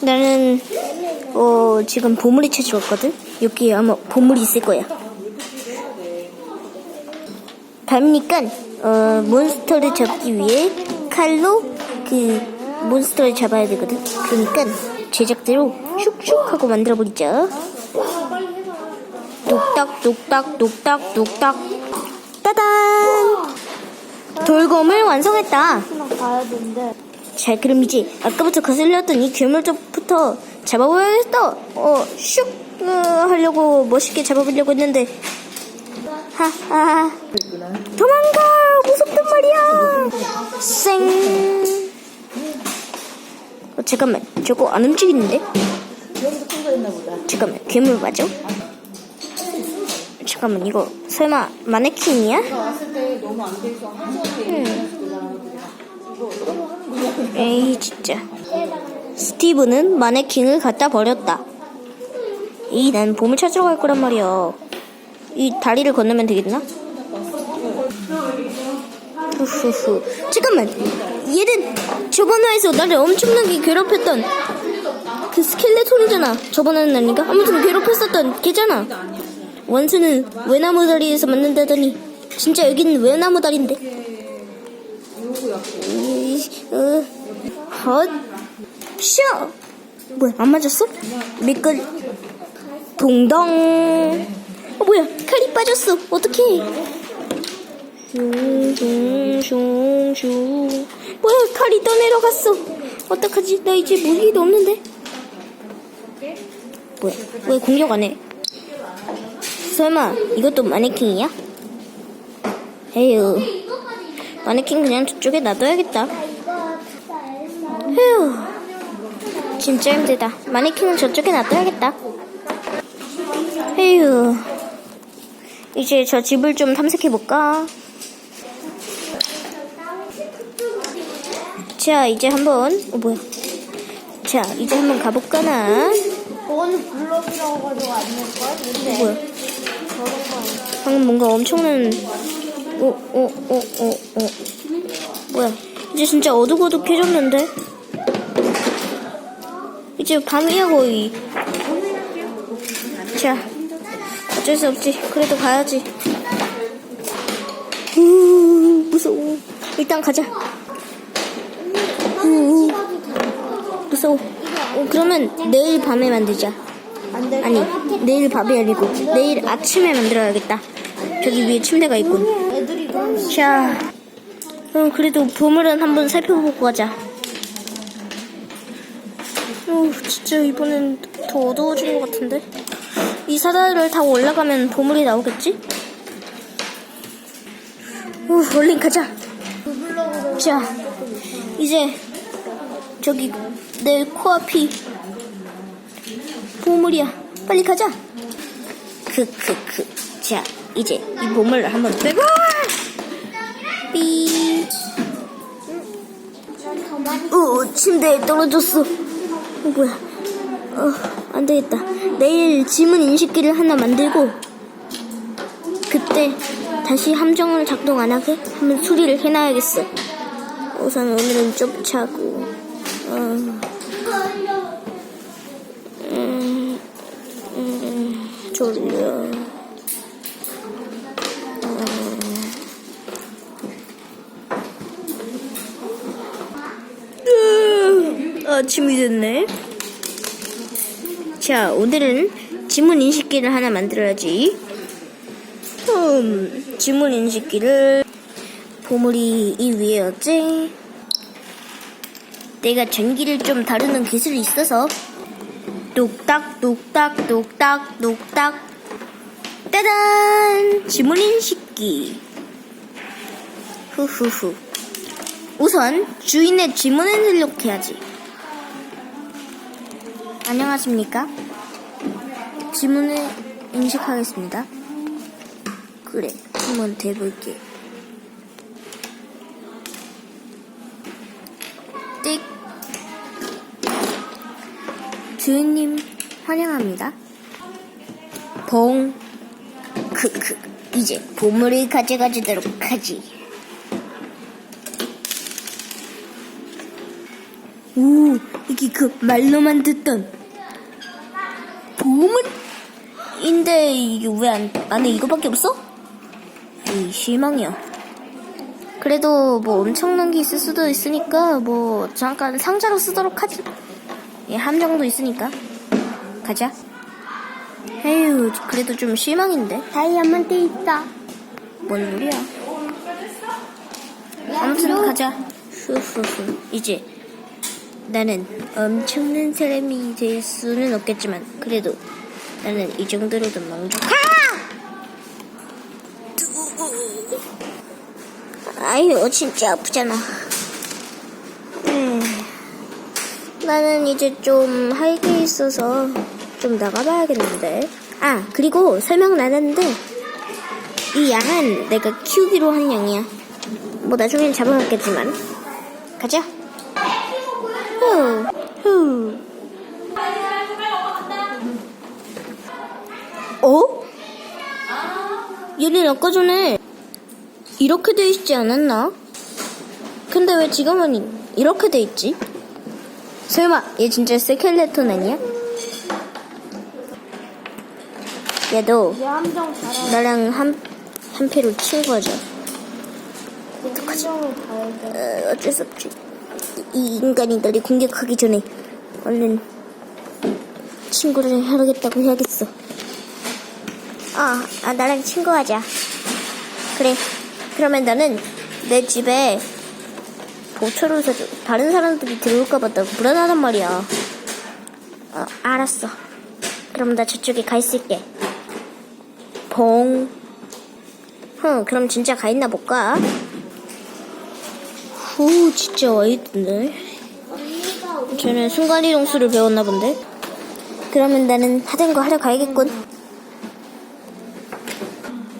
나는 어 지금 보물이 찾으러 왔거든. 여기 아마 보물이 있을 거야. 밤이니까 어 몬스터를 잡기 위해 칼로 그 몬스터를 잡아야 되거든. 그러니까 제작대로 슉슉 하고 만들어 버리자. 똑딱 똑딱 똑딱 똑딱 따단 돌검을 완성했다. 자, 그럼 이제 아까부터 거슬렸던 이 괴물족부터 잡아보야겠다. 어, 슉 어, 하려고 멋있게 잡아보려고 했는데 하하 도망가 무섭단 말이야. 쌩. 어, 잠깐만 저거 안 움직이는데? 잠깐만 괴물 맞아? 잠깐만 이거 설마 마네킹이야? 왔 에이 진짜. 스티브는 마네킹을 갖다 버렸다. 이 난 봄을 찾으러 갈 거란 말이야. 이 다리를 건너면 되겠나? 후후후. 잠깐만. 얘는 저번 화에서 나를 엄청나게 괴롭혔던 그 스켈레톤이잖아. 저번 화는 아닌가? 아무튼 괴롭혔었던 걔잖아. 원수는 외나무 다리에서 만난다더니 진짜 여기는 외나무 다리인데 헛, 쇼! 뭐야, 안 맞았어? 미끌, 동동. 어, 뭐야, 칼이 빠졌어. 어떡해. 슝슝슝슝. 뭐야, 칼이 떠내려갔어. 어떡하지? 나 이제 무기도 없는데. 뭐야, 왜 공격 안 해? 설마, 이것도 마네킹이야? 에휴. 마네킹 그냥 저쪽에 놔둬야겠다. 휴. 진짜 힘들다. 마네킹은 저쪽에 놔둬야겠다. 휴. 이제 저 집을 좀 탐색해볼까? 자, 이제 한번, 어, 뭐야. 자, 이제 한번 가볼까나? 그거는 블럭이라고 가지고 안 낼걸? 근데 뭐야. 저런 거 방금 뭔가 엄청난, 오, 오, 오, 오, 오. 뭐야. 이제 진짜 어둑어둑해졌는데? 이제 밤이야, 거의. 자, 어쩔 수 없지. 그래도 가야지. 우, 무서워. 일단 가자. 우, 무서워. 어, 그러면 내일 밤에 만들자. 아니, 내일 밤이 아니고 내일 아침에 만들어야겠다. 저기 위에 침대가 있군. 자, 그럼 그래도 보물은 한번 살펴보고 가자. 어, 진짜 이번엔 더 어두워진 것 같은데? 이 사다리를 타고 올라가면 보물이 나오겠지? 우, 얼른 가자. 자, 이제 저기 내 코앞이 보물이야. 빨리 가자. 크크크. 자, 이제 이 보물을 한번 빼고. 어, 침대에 떨어졌어. 어, 뭐야. 어, 안 되겠다. 내일 지문 인식기를 하나 만들고, 그때 다시 함정을 작동 안 하게 한번 수리를 해놔야겠어. 우선 오늘은 좀 자고, 어, 음, 음, 졸려. 으, 아침이 됐네. 자, 오늘은 지문 인식기를 하나 만들어야지. 음, 지문 인식기를 보물이 이 위에였지. 내가 전기를 좀 다루는 기술이 있어서 똑딱 똑딱 똑딱 똑딱 따단 지문 인식기 후후후 우선 주인의 지문을 입력해야지. 안녕하십니까? 지문을 인식하겠습니다. 그래, 한번 대볼게. 띡. 주인님, 환영합니다. 봉. 크크. 이제 보물을 가져가주도록 하지. 오, 이게 그그 말로만 듣던 보물 인데 이게 왜 안, 안에 이거밖에 없어? 이 실망이야. 그래도 뭐 엄청난 게 있을 수도 있으니까 뭐 잠깐 상자로 쓰도록 하지. 예, 함정도 있으니까 가자. 에휴, 그래도 좀 실망인데. 다이아몬드 있다. 뭔 소리야? 아무튼 가자. 후후후. 이제 나는 엄청난 사람이 될 수는 없겠지만 그래도 나는 이 정도로도 만족. 아유 진짜 아프잖아. 음, 나는 이제 좀 할 게 있어서 좀 나가봐야겠는데. 아 그리고 설명 나눴는데 이 양은 내가 키우기로 한 양이야. 뭐 나중엔 잡아먹겠지만. 가자. 후, 후. 어? 얘는 아까 전에 이렇게 돼 있지 않았나? 근데 왜 지금은 이렇게 돼 있지? 설마 얘 진짜 스켈레톤 아니야? 야너얘 함정 잘하. 나랑 한, 한 패로 친구하자. 어떡하지? 함정을 봐야 돼. 어, 어쩔 수 없지. 이, 이 인간이 나를 공격하기 전에 얼른 친구를 하겠다고 해야겠어. 아, 아, 나랑 친구하자. 그래. 그러면 너는 내 집에 보초를 사줘. 다른 사람들이 들어올까봐 나 불안하단 말이야. 어, 알았어. 그럼 나 저쪽에 가 있을게. 봉. 흥, 그럼 진짜 가 있나 볼까? 후, 진짜 와있던데. 쟤는 순간이동수를 배웠나 본데. 그러면 나는 하던 거 하러 가야겠군.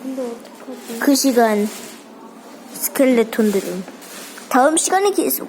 근데 어떡하지? 그 시간 스켈레톤들은 다음 시간에 계속